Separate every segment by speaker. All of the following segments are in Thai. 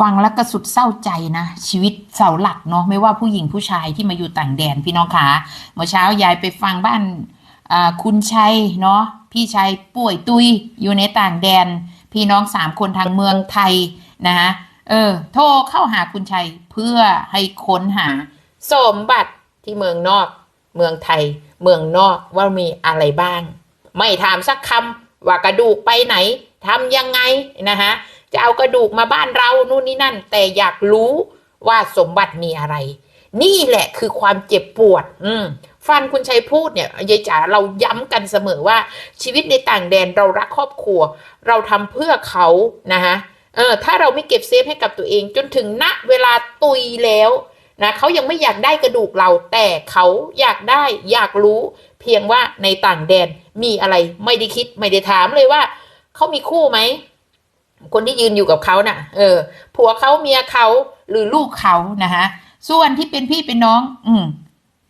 Speaker 1: ฟังแล้วก็สุดเศร้าใจนะ ชีวิตเสาหลักเนาะไม่ว่าผู้หญิงผู้ชายที่มาอยู่ต่างแดนพี่น้องคะเมื่อเช้ายายไปฟังบ้านคุณชัยเนาะพี่ชายป่วยตุยอยู่ในต่างแดน พี่น้องสามคนทางเมืองไทยนะฮะเออ โทรเข้าหาคุณชัยเพื่อให้ค้นหา สมบัติที่เมืองนอก เมืองไทย เมืองนอกว่ามีอะไรบ้าง ไม่ถามสักคำว่ากระดูกไปไหนทำยังไงนะฮะ จะเอากระดูกมาบ้านเรานู่นนี่นั่น แต่อยากรู้ว่าสมบัติมีอะไร นี่แหละคือความเจ็บปวด อืมฟังคุณชัยพูดเนี่ยยายจ๋าเราย้ำกันเสมอว่าชีวิตในต่างแดนเรารักครอบครัว เราทำเพื่อเขานะฮะเออถ้าเราไม่เก็บเซฟให้กับตัวเอง จนถึงณเวลาตุยแล้วนะเขายังไม่อยากได้กระดูกเรา แต่เขาอยากได้อยากรู้ เพียงว่าในต่างแดนมีอะไรไม่ได้คิดไม่ได้ถามเลยว่าเขามีคู่ไหม คนที่ยืนอยู่กับเขาน่ะ เออ ผัวเขาเมียเขาหรือลูกเขานะฮะส่วนที่เป็นพี่เป็นน้อง อืม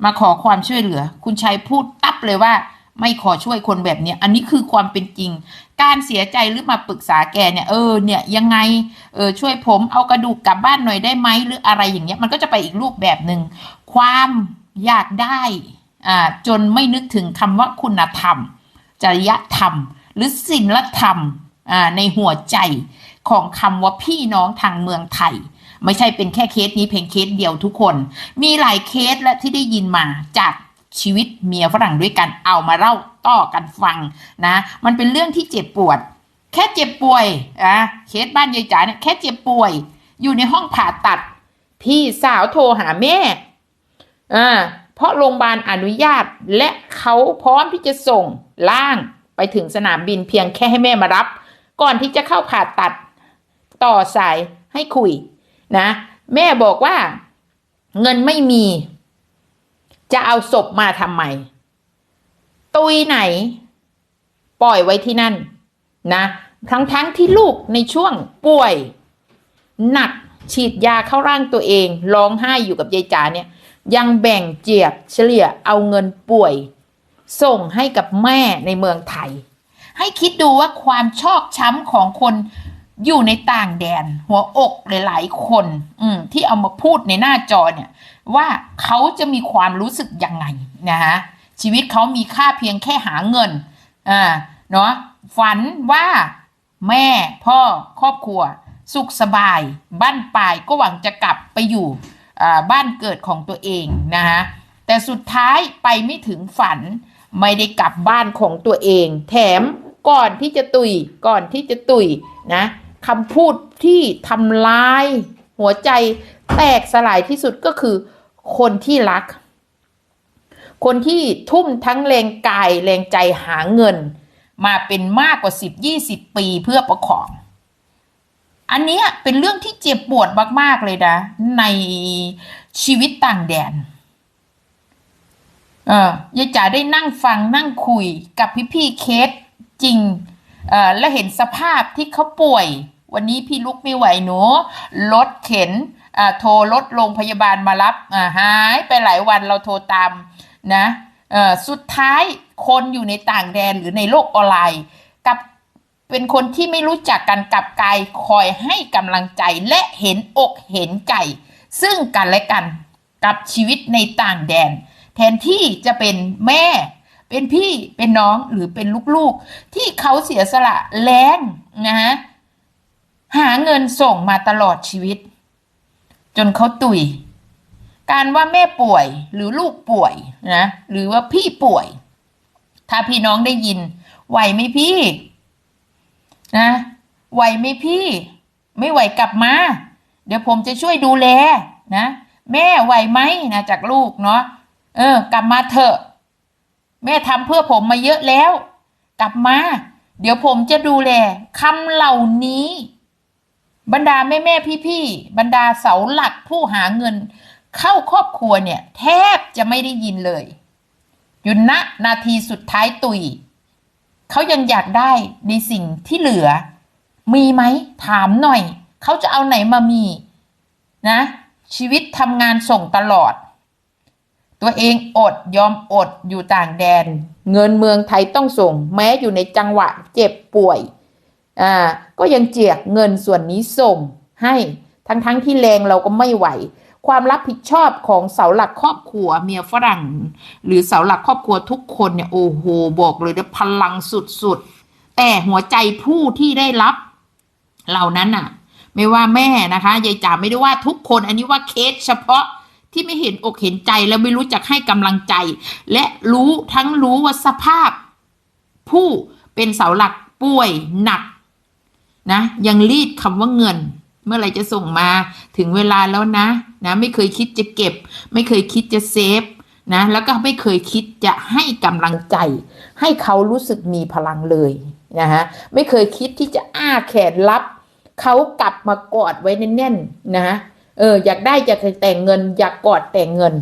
Speaker 1: มาขอความช่วยเหลือ คุณชัยพูดตับเลยว่า ไม่ขอช่วยคนแบบเนี้ย อันนี้คือความเป็นจริง การเสียใจหรือมาปรึกษาแกเนี่ย เออ เนี่ยยังไง เออ ช่วยผมเอากระดูกกลับบ้านหน่อยได้ไหมหรืออะไรอย่างเงี้ย มันก็จะไปอีกรูปแบบหนึ่ง ความอยากได้ อ่า จนไม่นึกถึงคำว่าคุณธรรม จริยธรรม หรือศีลธรรม ในหัวใจของคำว่าพี่น้องทางเมืองไทย ไม่ใช่เป็นแค่เคสนี้เพียงเคสเดียวทุกคน มีหลายเคสและที่ได้ยินมาจากชีวิตเมียฝรั่งด้วยกันเอามาเล่าต่อกันฟังนะ มันเป็นเรื่องที่เจ็บปวด แค่เจ็บป่วยอะเคสบ้านยายจ๋าเนี่ยแค่เจ็บป่วย อยู่ในห้องผ่าตัด พี่สาวโทรหาแม่อ่าเพราะโรงพยาบาลอนุญาตและเขาพร้อมที่จะส่งล่างไปถึงสนามบินเพียงแค่ให้แม่มารับ ก่อนที่จะเข้าผ่าตัดต่อสายให้คุยนะ แม่บอกว่าเงินไม่มี จะเอาศพมาทำไม ตุยไหน ปล่อยไว้ที่นั่นนะทั้งทั้งที่ลูกในช่วงป่วย หนักฉีดยาเข้าร่างตัวเองร้องไห้อยู่กับยายจ๋าเนี่ย ยังแบ่งเจียบเฉลี่ยเอาเงินป่วย ส่งให้กับแม่ในเมืองไทย ให้คิดดูว่าความชอกช้ำของคนอยู่ในต่างแดน หัวอกหลายๆคน อืมที่เอามาพูดในหน้าจอเนี่ย ว่าเขาจะมีความรู้สึกยังไงนะฮะชีวิตเขามีค่าเพียงแค่หาเงินอ่าเนาะฝันว่าแม่พ่อครอบครัว สุขสบาย บ้านปลายก็หวังจะกลับไปอยู่บ้านเกิดของตัวเองนะฮะแต่สุดท้ายไปไม่ถึงฝันไม่ได้กลับบ้านของตัวเอง แถม ก่อนที่จะตุยก่อนที่จะตุยนะคำพูดที่ทำร้าย หัวใจแตกสลายที่สุดก็คือ คนที่รัก คนที่ทุ่มทั้งแรงกายแรงใจหาเงิน มาเป็นมากกว่า 10 20 ปีเพื่อประคอง อันนี้เป็นเรื่องที่เจ็บปวดมาก ๆ เลยนะ ในชีวิตต่างแดนเออยายจ๋าได้นั่งฟังนั่งคุยกับพี่ๆเคส จริงเอ่อและเห็นสภาพที่เขาป่วย วันนี้พี่ลุกไม่ไหวหนูรถเข็นอ่าโทรรถโรงพยาบาลมารับอ่าหายไปหลายวันเราโทรตามนะเอ่อสุดท้ายคนอยู่ในต่างแดนหรือในโลกออนไลน์กับเป็นคนที่ไม่รู้จักกันกลับกายคอยให้กำลังใจและเห็นอกเห็นใจ ซึ่งกันและกันกับชีวิตในต่างแดน แทนที่จะเป็นแม่ เป็นพี่เป็นน้องหรือเป็นลูกๆ ที่เขาเสียสละแรงนะฮะหาเงินส่งมาตลอดชีวิต จนเขาตุย การว่าแม่ป่วยหรือลูกป่วยนะหรือว่าพี่ป่วย ถ้าพี่น้องได้ยินไหวไหมพี่นะไหวไหมพี่ ไม่ไหวกลับมา เดี๋ยวผมจะช่วยดูแลนะ แม่ไหวไหมนะจากลูกเนาะเออกลับมาเถอะ แม่ทำเพื่อผมมาเยอะแล้ว กลับมา เดี๋ยวผมจะดูแลคำเหล่านี้ บรรดาแม่แม่พี่พี่ๆบรรดาเสาหลักผู้หาเงิน เข้าครอบครัวเนี่ย แทบจะไม่ได้ยินเลยอยู่ณนาทีสุดท้ายตุยเขายังอยากได้ในสิ่งที่เหลือ มีไหมถามหน่อย เขาจะเอาไหนมามี นะ ชีวิตทำงานส่งตลอด ตัวเองอดยอมอดอยู่ต่างแดน เงินเมืองไทยต้องส่ง แม้อยู่ในจังหวะเจ็บป่วยอ่าก็ยังเจียกเงินส่วนนี้ส่งให้ทั้งๆที่แรงเราก็ไม่ไหว ความรับผิดชอบของเสาหลักครอบครัวเมียฝรั่ง หรือเสาหลักครอบครัวทุกคนเนี่ยโอ้โหบอกเลยนะพลังสุดๆ แต่หัวใจผู้ที่ได้รับ เหล่านั้นน่ะ ไม่ว่าแม่นะคะยายจ๋าไม่ได้ว่าทุกคนอันนี้ว่าเคสเฉพาะ ที่ไม่เห็นอกเห็นใจแล้วไม่รู้จักให้กำลังใจ และรู้ทั้งรู้ว่าสภาพ ผู้เป็นเสาหลักป่วยหนักนะยังรีดคำว่าเงิน เมื่อไหร่จะส่งมาถึงเวลาแล้วนะนะไม่เคยคิดจะเก็บ ไม่เคยคิดจะเซฟนะแล้วก็ไม่เคยคิดจะให้กำลังใจ ให้เขารู้สึกมีพลังเลยนะฮะไม่เคยคิดที่จะอ้าแขนรับ เขากลับมากอดไว้แน่นๆนะ เออ อยากได้อยากแต่งเงิน อยากกอดแต่งเงิน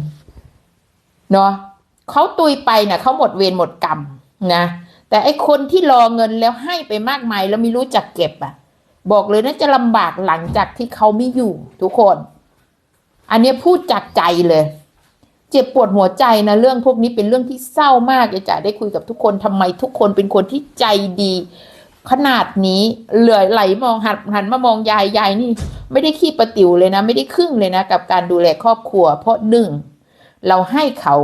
Speaker 1: เนาะเขาตุยไปนะเขาหมดเวรหมดกรรมนะแต่ไอคนที่รอเงินแล้วให้ไปมากมายแล้วไม่รู้จักเก็บอะ บอกเลยนะจะลำบากหลังจากที่เขาไม่อยู่ ทุกคน อันนี้พูดจากใจเลย เจ็บปวดหัวใจนะเรื่องพวกนี้เป็นเรื่องที่เศร้ามากจะจ๋าได้คุยกับทุกคนทำไมทุกคนเป็นคนที่ใจดี ขนาดนี้เหลือไหลมองหันหันมามองยายยายนี่ ไม่ได้ขี้ประติวเลยนะ ไม่ได้ครึ่งเลยนะ กับการดูแลครอบครัว เพราะหนึ่งเราให้เขา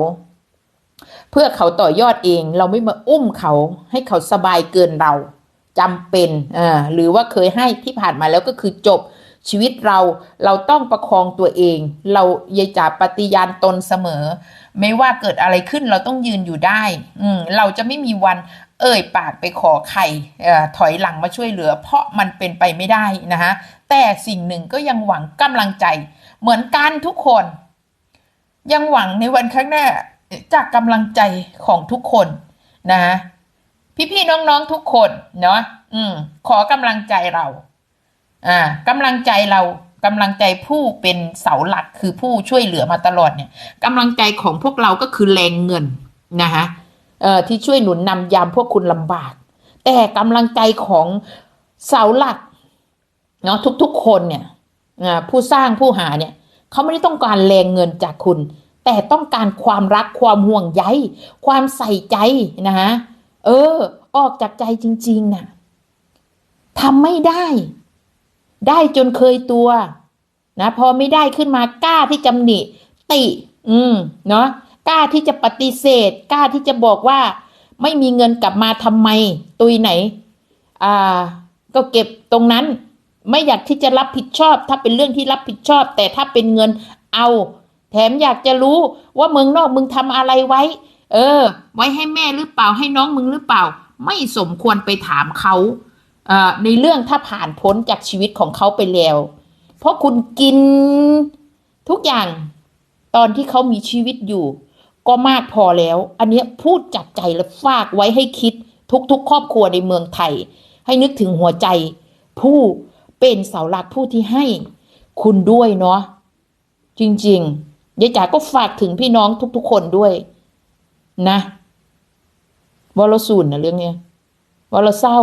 Speaker 1: เพื่อเขาต่อยอดเอง เราไม่มาอุ้มเขา ให้เขาสบายเกินเราจำเป็นอ่าหรือว่าเคยให้ที่ผ่านมาแล้วก็คือจบชีวิตเราเราต้องประคองตัวเอง เรายายจ่าปฏิญาณตนเสมอ ไม่ว่าเกิดอะไรขึ้นเราต้องยืนอยู่ได้ อืมเราจะไม่มีวัน เอ่ยปากไปขอใครเอ่ถอยหลังมาช่วยเหลือ เพราะมันเป็นไปไม่ได้นะฮะแต่สิ่งหนึ่งก็ยังหวังกำลังใจ เหมือนกันทุกคน ยังหวังในวันข้างหน้าจากกำลังใจของทุกคนนะะพี่ๆน้องๆทุกคนเนาะอืม ขอกำลังใจเรา อ่ากำลังใจเรากำลังใจผู้เป็นเสาหลักคือผู้ช่วยเหลือมาตลอดเนี่ยกำลังใจของพวกเราก็คือแรงเงินนะคะ ที่ช่วยหนุนนำยามพวกคุณลำบาก แต่กำลังใจของเสาหลักเนาะทุกๆคนเนี่ยผู้สร้างผู้หาเนี่ยเขาไม่ได้ต้องการแรงเงินจากคุณ แต่ต้องการความรักความห่วงใยความใส่ใจนะฮะเออ ออกจากใจจริงๆน่ะทำไม่ได้ ได้จนเคยตัว นะ พอไม่ได้ขึ้นมากล้าที่จำหนิ ติ อืม เนาะ กล้าที่จะปฏิเสธ กล้าที่จะบอกว่า ไม่มีเงินกลับมาทำไม ตุยไหน อ่า ก็เก็บตรงนั้น ไม่อยากที่จะรับผิดชอบ ถ้าเป็นเรื่องที่รับผิดชอบ แต่ถ้าเป็นเงินเอา แถมอยากจะรู้ว่าเมืองนอกมึงทำอะไรไว้ เออ ไว้ให้แม่หรือเปล่าให้น้องมึงหรือเปล่า ไม่สมควรไปถามเขาเอ่อในเรื่องถ้าผ่านพ้นจากชีวิตของเขาไปแล้ว เพราะคุณกินทุกอย่างตอนที่เขามีชีวิตอยู่ ก็มากพอแล้ว อันนี้พูดจากใจและฝากไว้ให้คิดทุกๆ ครอบครัวในเมืองไทย ให้นึกถึงหัวใจ ผู้เป็นเสาหลักผู้ที่ให้ คุณด้วยเนาะจริงๆยายจ๋าก็ฝากถึงพี่น้องทุก ๆ คนด้วย นะว่าเราสูนนะเรื่องเนี้ยว่าเราเศร้า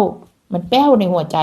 Speaker 1: มันแป้วในหัวใจ